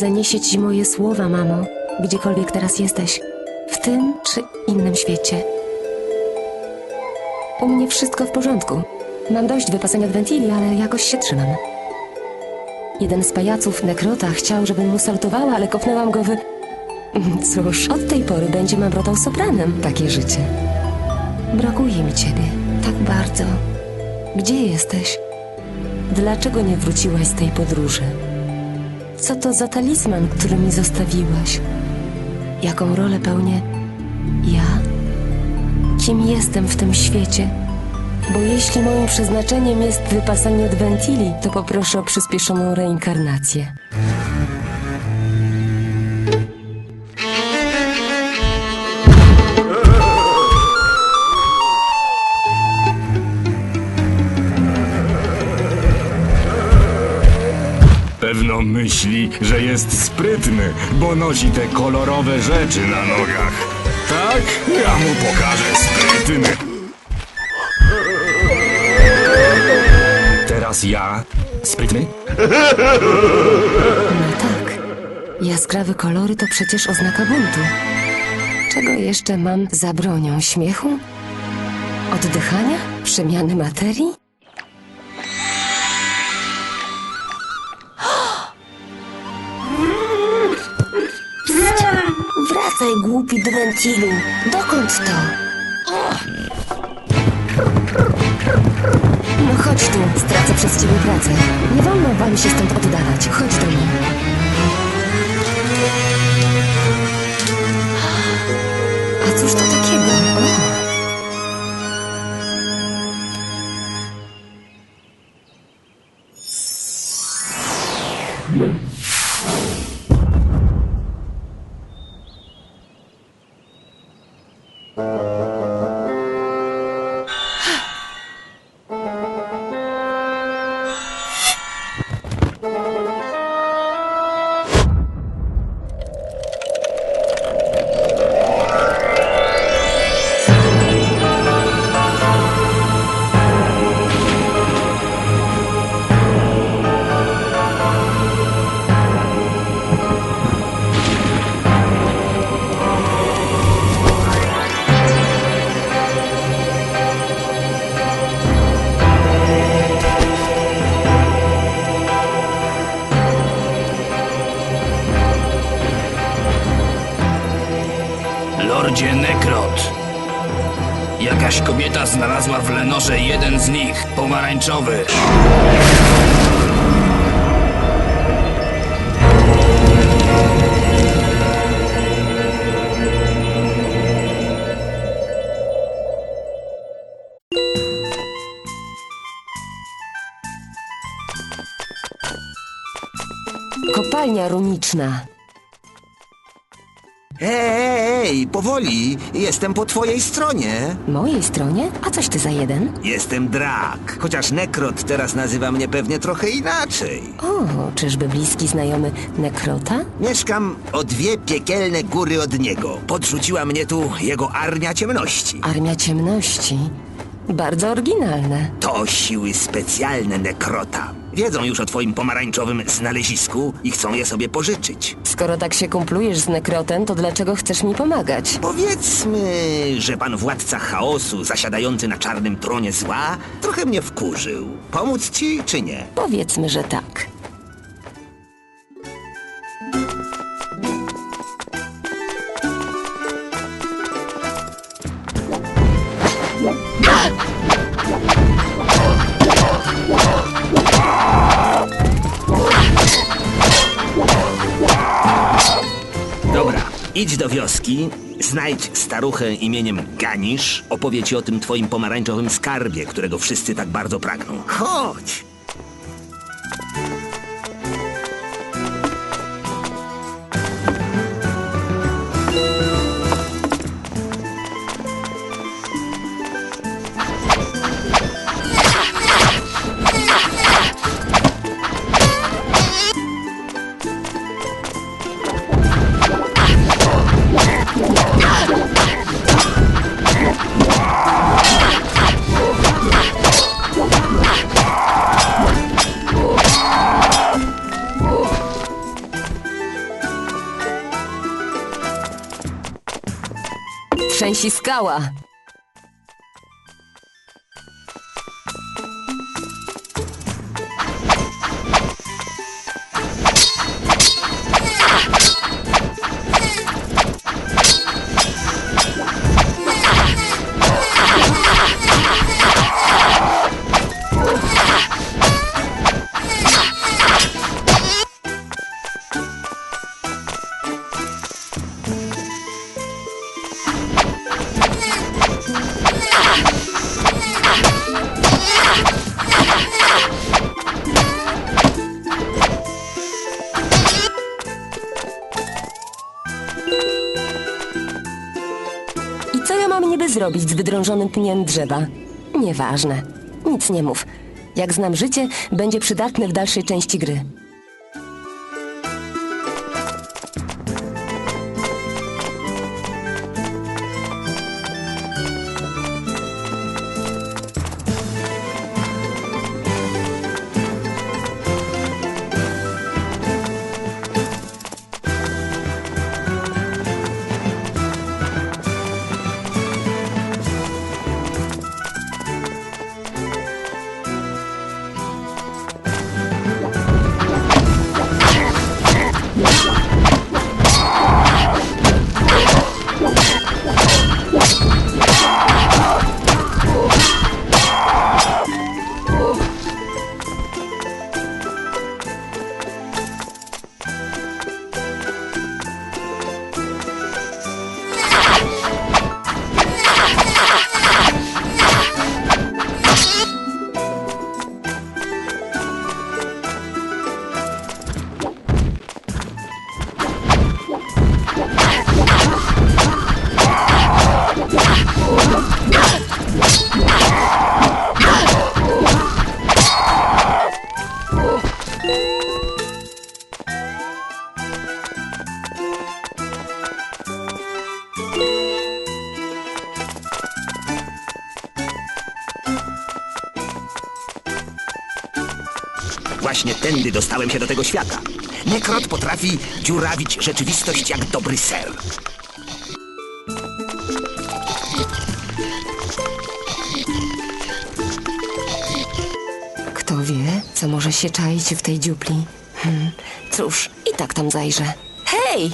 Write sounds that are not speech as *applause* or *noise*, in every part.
Zaniesie ci moje słowa, mamo, gdziekolwiek teraz jesteś, w tym czy innym świecie. U mnie wszystko w porządku. Mam dość wypasania wentili, ale jakoś się trzymam. Jeden z pajaców Nekrota chciał, żebym mu salutowała, ale kopnęłam go w... Cóż, od tej pory będzie mamrotał sopranem takie życie. Brakuje mi ciebie. Tak bardzo. Gdzie jesteś? Dlaczego nie wróciłaś z tej podróży? Co to za talizman, który mi zostawiłaś? Jaką rolę pełnię ja? Kim jestem w tym świecie? Bo jeśli moim przeznaczeniem jest wypasanie od wentili, to poproszę o przyspieszoną reinkarnację. Że jest sprytny, bo nosi te kolorowe rzeczy na nogach. Tak? Ja mu pokażę sprytny. Teraz ja? Sprytny? No tak. Jaskrawe kolory to przecież oznaka buntu. Czego jeszcze mam za bronią? Śmiechu? Oddychania? Przemiany materii? Głupi wentilu. Dokąd to? No chodź tu, stracę przez ciebie pracę. Nie wolno wam się stąd oddalać. Chodź do mnie. A cóż to takiego? Pomarańczowy. Kopalnia runiczna. Ej, powoli, jestem po twojej stronie. Mojej stronie? A coś ty za jeden? Jestem Drak, chociaż Nekrot teraz nazywa mnie pewnie trochę inaczej. O, czyżby bliski znajomy Nekrota? Mieszkam o dwie piekielne góry od niego. Podrzuciła mnie tu jego armia ciemności. Armia ciemności. Bardzo oryginalne. To siły specjalne Nekrota. Wiedzą już o twoim pomarańczowym znalezisku i chcą je sobie pożyczyć. Skoro tak się kumplujesz z Nekrotem, to dlaczego chcesz mi pomagać? Powiedzmy, że pan władca chaosu zasiadający na czarnym tronie zła trochę mnie wkurzył. Pomóc ci czy nie? Powiedzmy, że tak. Znajdź staruchę imieniem Ganisz, opowie ci o tym twoim pomarańczowym skarbie, którego wszyscy tak bardzo pragną. Chodź! Ściskała. Zrobić z wydrążonym pniem drzewa? Nieważne. Nic nie mów. Jak znam życie, będzie przydatne w dalszej części gry. Właśnie tędy dostałem się do tego świata. Nekrot potrafi dziurawić rzeczywistość jak dobry ser. Kto wie, co może się czaić w tej dziupli? Hmm. Cóż, i tak tam zajrzę. Hej!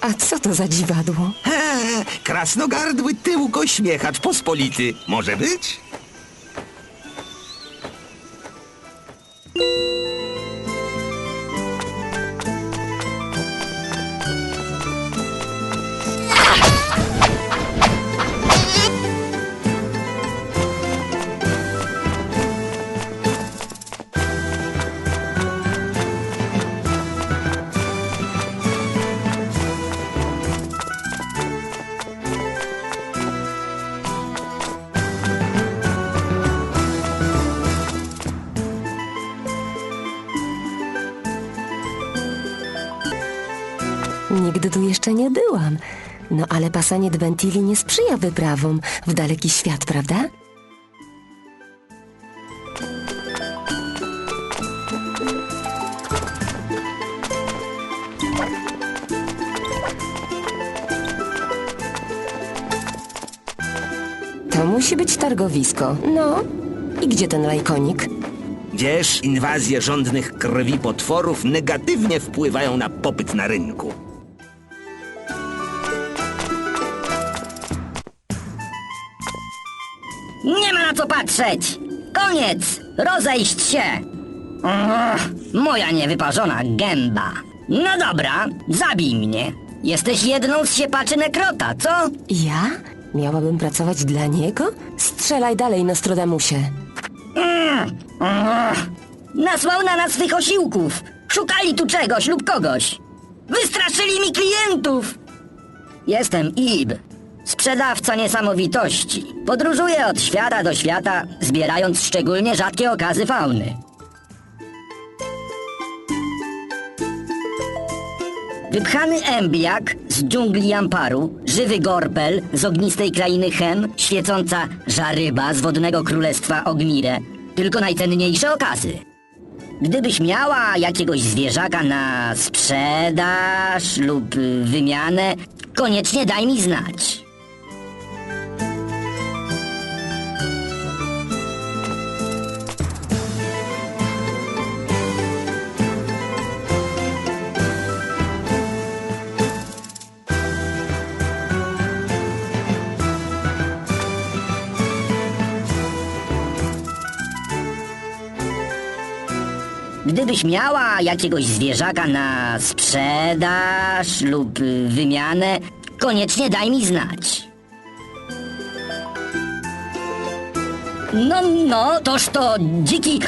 A co to za dziwadło? Eee, krasnogardły tyłko śmiechacz pospolity. Może być? Jeszcze nie byłam. No ale pasanie Dwentili nie sprzyja wyprawom w daleki świat, prawda? To musi być targowisko. No, i gdzie ten lajkonik? Wiesz, inwazje żądnych krwi potworów negatywnie wpływają na popyt na rynku. Patrzeć! Koniec! Rozejść się! Ugh, moja niewyparzona gęba. No dobra, zabij mnie. Jesteś jedną z siepaczy Nekrota, co? Ja? Miałabym pracować dla niego? Strzelaj dalej, Nostradamusie. Ugh, nasłał na nas swych osiłków. Szukali tu czegoś lub kogoś. Wystraszyli mi klientów. Jestem Ib, sprzedawca niesamowitości. Podróżuję od świata do świata, zbierając szczególnie rzadkie okazy fauny. Wypchany embliak z dżungli Jamparu, żywy gorpel z ognistej krainy Hen, świecąca żaryba z wodnego królestwa Ogmire. Tylko najcenniejsze okazy. Gdybyś miała jakiegoś zwierzaka na sprzedaż lub wymianę, koniecznie daj mi znać. Gdybyś miała jakiegoś zwierzaka na sprzedaż lub wymianę, koniecznie daj mi znać. No, no, toż to dziki.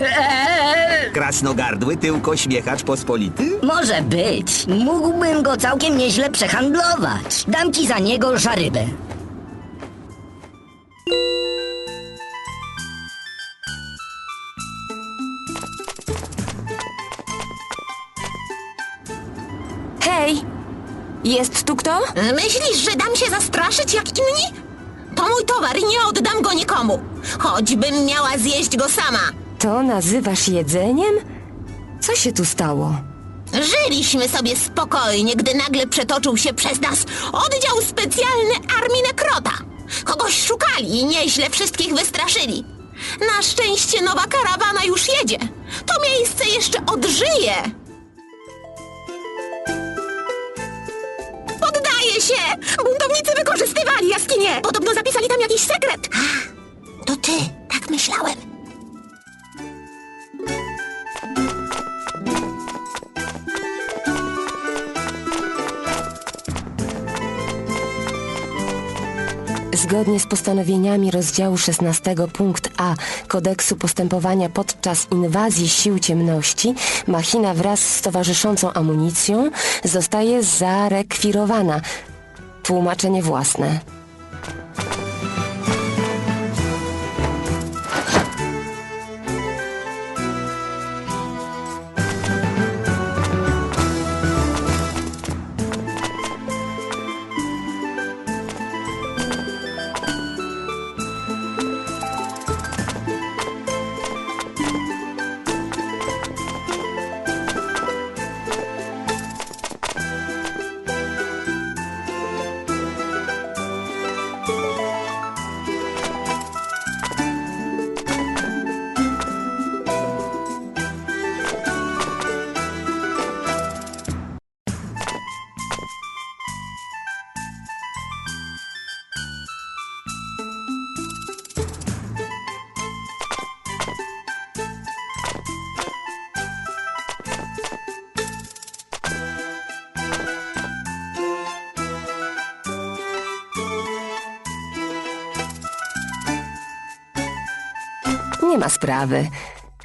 Eee, Krasnogardły, tyłko, śmiechacz pospolity? może być. Mógłbym go całkiem nieźle przehandlować. Dam ci za niego żarybę. Hej! Jest tu kto? Myślisz, że dam się zastraszyć jak inni? To mój towar i nie oddam go nikomu. Choćbym miała zjeść go sama. To nazywasz jedzeniem? Co się tu stało? Żyliśmy sobie spokojnie, gdy nagle przetoczył się przez nas oddział specjalny Armii Nekrota. Kogoś szukali i nieźle wszystkich wystraszyli. Na szczęście nowa karawana już jedzie. To miejsce jeszcze odżyje. Poddaję się! Buntownicy wykorzystywali jaskinie! Podobno zapisali tam jakiś sekret. A, to ty, tak myślałem. Zgodnie z postanowieniami rozdziału 16 punkt A kodeksu postępowania podczas inwazji sił ciemności, machina wraz z towarzyszącą amunicją zostaje zarekwirowana. Tłumaczenie własne. Ma sprawy.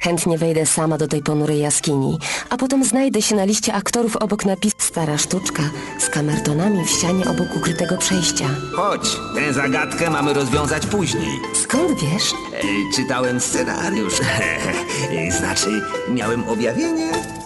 Chętnie wejdę sama do tej ponurej jaskini, a potem znajdę się na liście aktorów obok napisu Stara sztuczka z kamertonami w ścianie obok ukrytego przejścia. Chodź, tę zagadkę mamy rozwiązać później. Skąd wiesz? E, czytałem scenariusz. *laughs* Znaczy, miałem objawienie.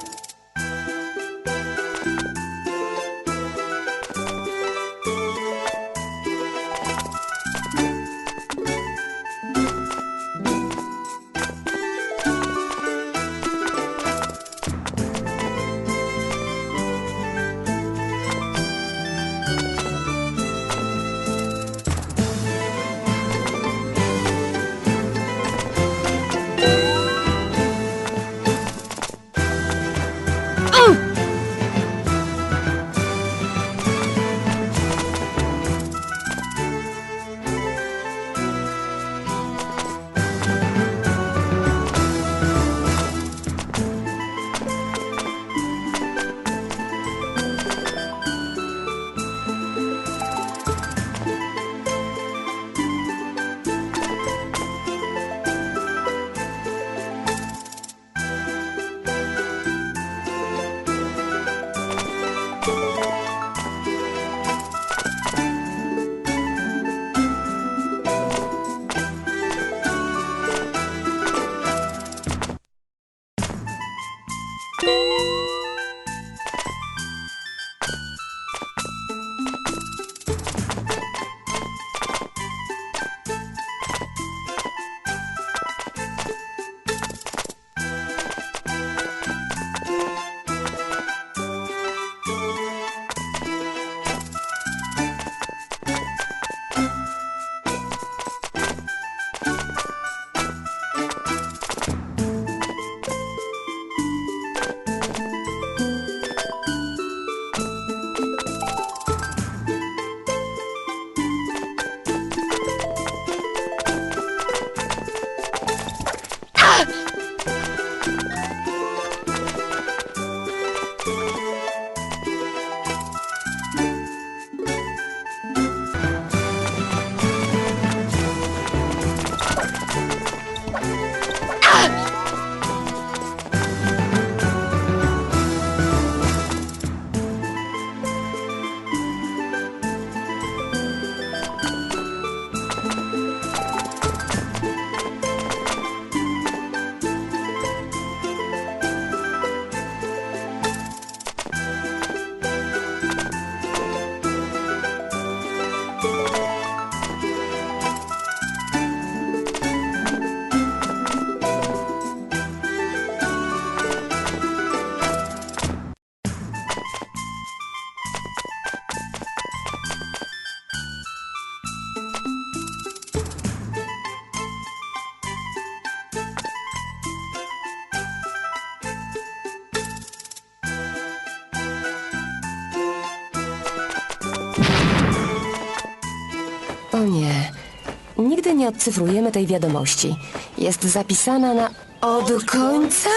Nigdy nie odcyfrujemy tej wiadomości. Jest zapisana na. Od końca?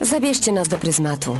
Zabierzcie nas do pryzmatu.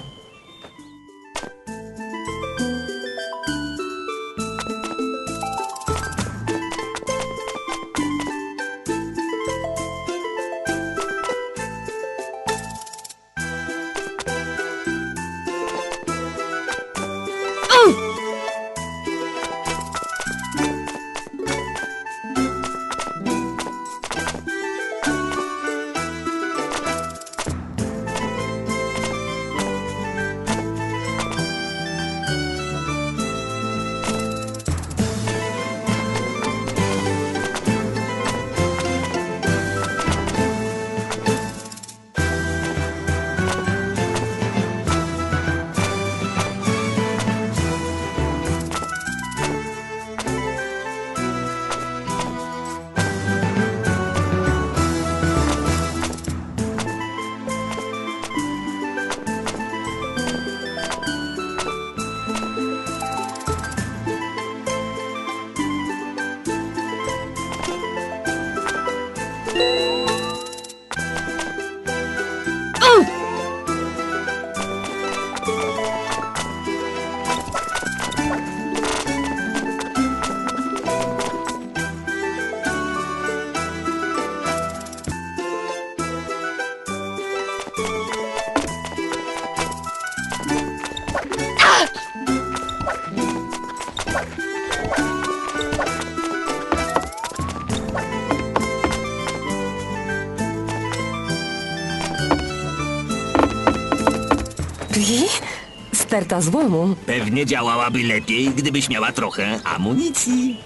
Sterta złomu. Pewnie działałaby lepiej, gdybyś miała trochę amunicji.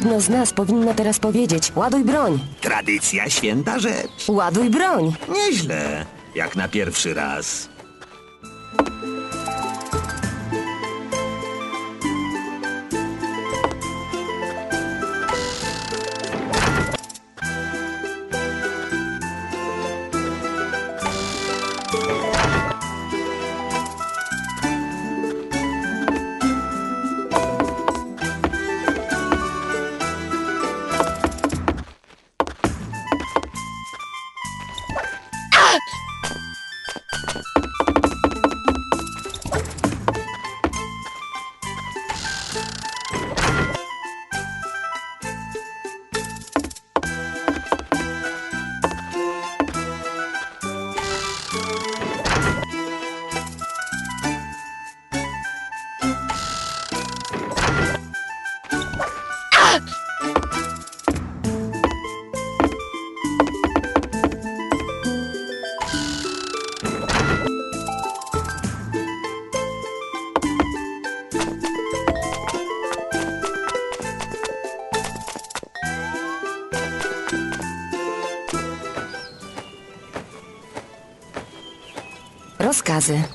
Jedno z nas powinno teraz powiedzieć: ładuj broń! Tradycja święta rzecz. Ładuj broń! Nieźle, jak na pierwszy raz.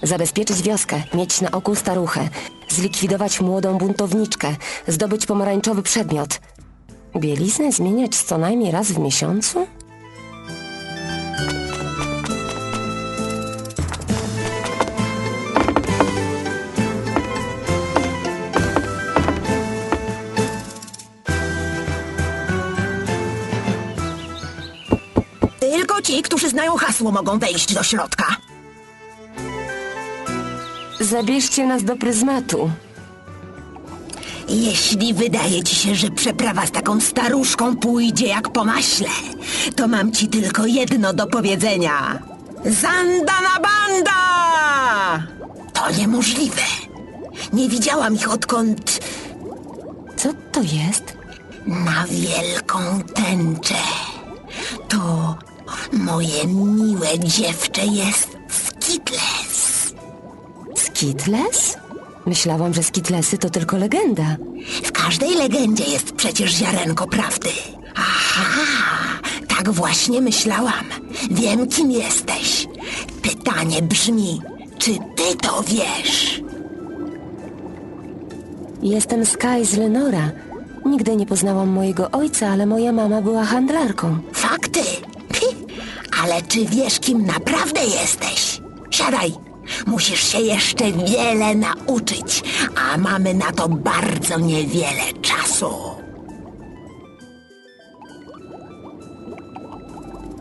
Zabezpieczyć wioskę, mieć na oku staruchę, zlikwidować młodą buntowniczkę, zdobyć pomarańczowy przedmiot. Bieliznę zmieniać co najmniej raz w miesiącu? Tylko ci, którzy znają hasło, mogą wejść do środka. Zabierzcie nas do pryzmatu. Jeśli wydaje ci się, że przeprawa z taką staruszką pójdzie jak po maśle, to mam ci tylko jedno do powiedzenia. Zandana banda! To niemożliwe. Nie widziałam ich odkąd Co to jest? na wielką tęczę. To moje miłe dziewczę jest. Skitles? Myślałam, że skitlesy to tylko legenda. W każdej legendzie jest przecież ziarenko prawdy. Aha, tak właśnie myślałam. Wiem, kim jesteś. Pytanie brzmi, czy ty to wiesz? Jestem Sky z Lenora. Nigdy nie poznałam mojego ojca, ale moja mama była handlarką. Fakty. Pi, ale czy wiesz, kim naprawdę jesteś? Siadaj. Musisz się jeszcze wiele nauczyć, a mamy na to bardzo niewiele czasu.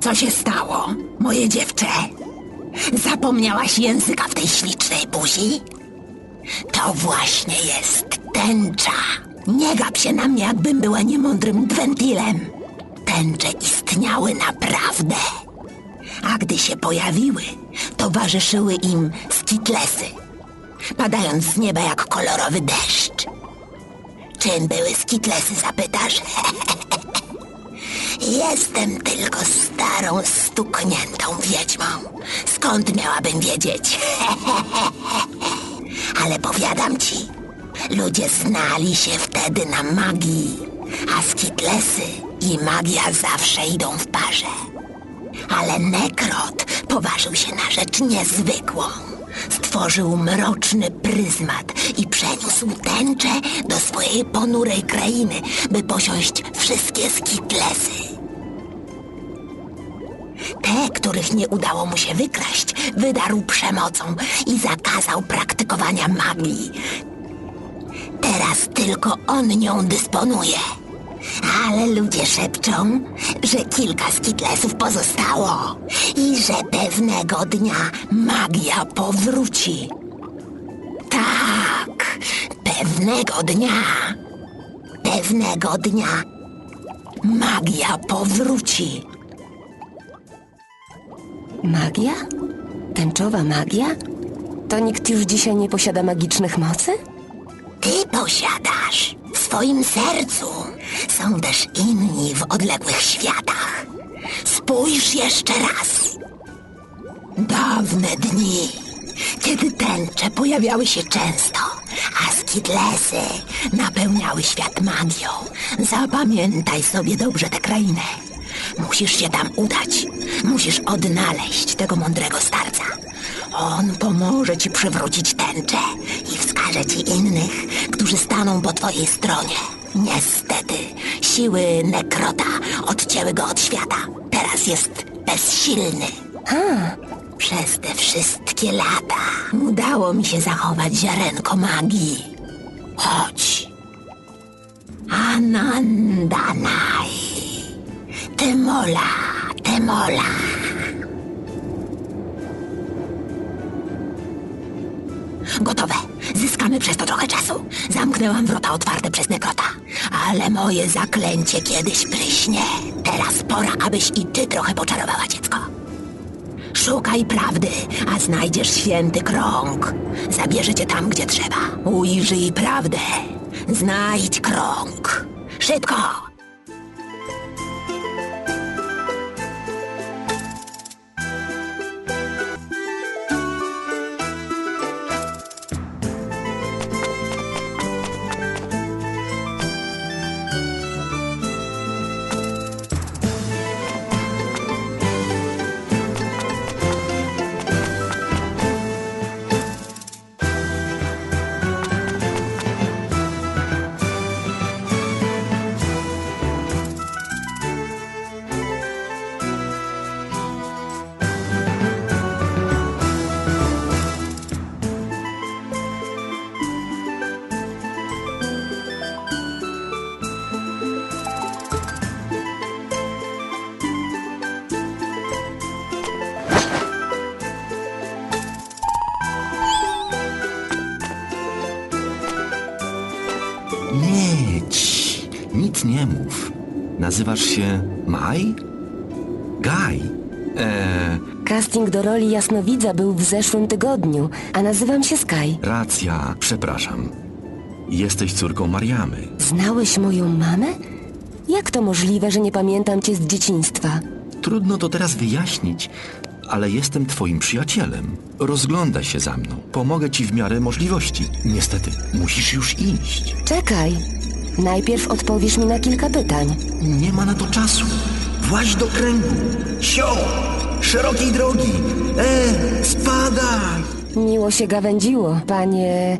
Co się stało, moje dziewczę? Zapomniałaś języka w tej ślicznej buzi? To właśnie jest tęcza. Nie gap się na mnie, jakbym była niemądrym dwentilem. Tęcze istniały naprawdę. A gdy się pojawiły, towarzyszyły im skitlesy, padając z nieba jak kolorowy deszcz. Czym były skitlesy, zapytasz? *laughs* Jestem tylko starą, stukniętą wiedźmą. Skąd miałabym wiedzieć? *laughs* Ale powiadam ci, ludzie znali się wtedy na magii, a skitlesy i magia zawsze idą w parze. Ale Nekrot poważył się na rzecz niezwykłą. Stworzył mroczny pryzmat i przeniósł tęczę do swojej ponurej krainy, by posiąść wszystkie skitlesy. Te, których nie udało mu się wykraść, wydarł przemocą i zakazał praktykowania magii. Teraz tylko on nią dysponuje. Ale ludzie szepczą, że kilka skitlesów pozostało i że pewnego dnia magia powróci. Tak, pewnego dnia. Pewnego dnia magia powróci. Magia? Tęczowa magia? To nikt już dzisiaj nie posiada magicznych mocy? Ty posiadasz w swoim sercu. Są też inni w odległych światach. Spójrz jeszcze raz. Dawne dni, kiedy tęcze pojawiały się często, a skidlesy napełniały świat magią. Zapamiętaj sobie dobrze tę krainę. Musisz się tam udać. Musisz odnaleźć tego mądrego starca. On pomoże ci przywrócić tęczę i wskaże ci innych, którzy staną po twojej stronie. Niestety, siły Nekrota odcięły go od świata. Teraz jest bezsilny. Przez te wszystkie lata udało mi się zachować ziarenko magii. Chodź. Anandanai. Temola, Temola. Gotowe. Zyskamy przez to trochę czasu. Zamknęłam wrota otwarte przez Nekrota. Ale moje zaklęcie kiedyś pryśnie. Teraz pora, abyś i ty trochę poczarowała dziecko. Szukaj prawdy, a znajdziesz święty krąg. Zabierze cię tam, gdzie trzeba. Ujrzyj prawdę. Znajdź krąg. Szybko! Nic nie mów. Nazywasz się Maj? Gaj? Eee, Casting do roli jasnowidza był w zeszłym tygodniu, a nazywam się Sky. racja, przepraszam. Jesteś córką Mariamy. Znałeś moją mamę? Jak to możliwe, że nie pamiętam cię z dzieciństwa? Trudno to teraz wyjaśnić, ale jestem twoim przyjacielem. Rozglądaj się za mną. Pomogę ci w miarę możliwości. Niestety, musisz już iść. Czekaj. Najpierw odpowiesz mi na kilka pytań. Nie ma na to czasu. Właź do kręgu. Sio! Szerokiej drogi! E, spadaj! Miło się gawędziło, panie